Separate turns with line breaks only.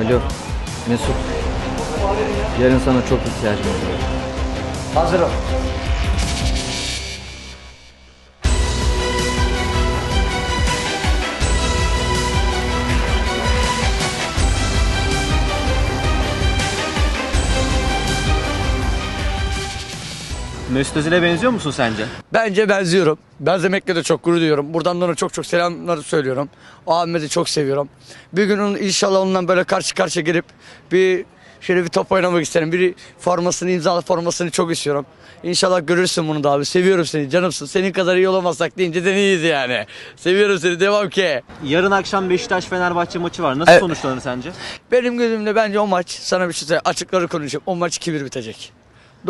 Alo, Mesut. Yarın sana çok ihtiyacım var.
Hazırım.
Mesut Özil'e benziyor musun sence?
Bence benziyorum. Benzemekle de çok gurur duyuyorum. Buradan da ona çok çok selamlar söylüyorum. O de çok seviyorum. Bir gün onun, inşallah onunla böyle karşı karşıya gelip bir şöyle bir top oynamak isterim. Bir formasını imzalı formasını çok istiyorum. İnşallah görürsün bunu da abi. Seviyorum seni canımsın. Senin kadar iyi olamazsak deyince de iyiyiz yani. Seviyorum seni devam ki.
Yarın akşam Beşiktaş Fenerbahçe maçı var. Nasıl
Evet.
sonuçlanır sence?
Benim gözümde bence o maç sana bir şey söyleyeyim. Açıkları konuşayım. O maç 2-1 bitecek.